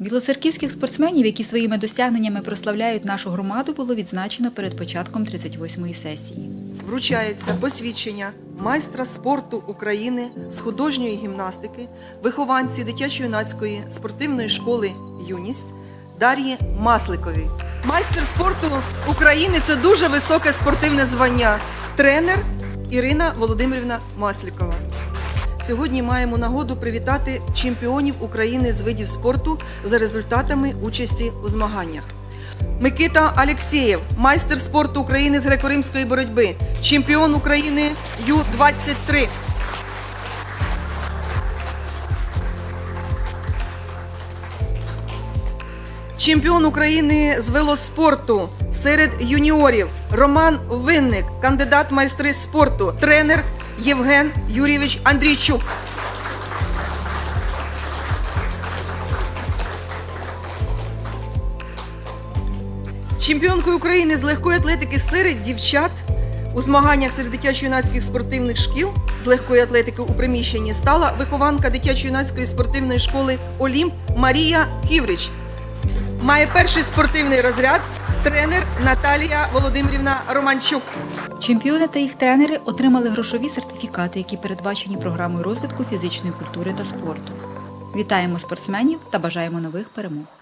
Білоцерківських спортсменів, які своїми досягненнями прославляють нашу громаду, було відзначено перед початком 38-ї сесії. Вручається посвідчення майстра спорту України з художньої гімнастики, вихованці дитячо-юнацької спортивної школи Юність Дар'ї Масликовій. Майстер спорту України це дуже високе спортивне звання. Тренер Ірина Володимирівна Маслікова. Сьогодні маємо нагоду привітати чемпіонів України з видів спорту за результатами участі у змаганнях. Микита Алєксєєв, майстер спорту України з греко-римської боротьби, чемпіон України Ю-23. Чемпіон України з велоспорту серед юніорів Роман Винник, кандидат майстри спорту, тренер Євген Юрійович Андрійчук. Чемпіонкою України з легкої атлетики серед дівчат у змаганнях серед дитячо-юнацьких спортивних шкіл з легкої атлетики у приміщенні стала вихованка дитячо-юнацької спортивної школи Олімп Марія Ківрич. Має перший спортивний розряд тренер Наталія Володимирівна Романчук. Чемпіони та їх тренери отримали грошові сертифікати, які передбачені програмою розвитку фізичної культури та спорту. Вітаємо спортсменів та бажаємо нових перемог.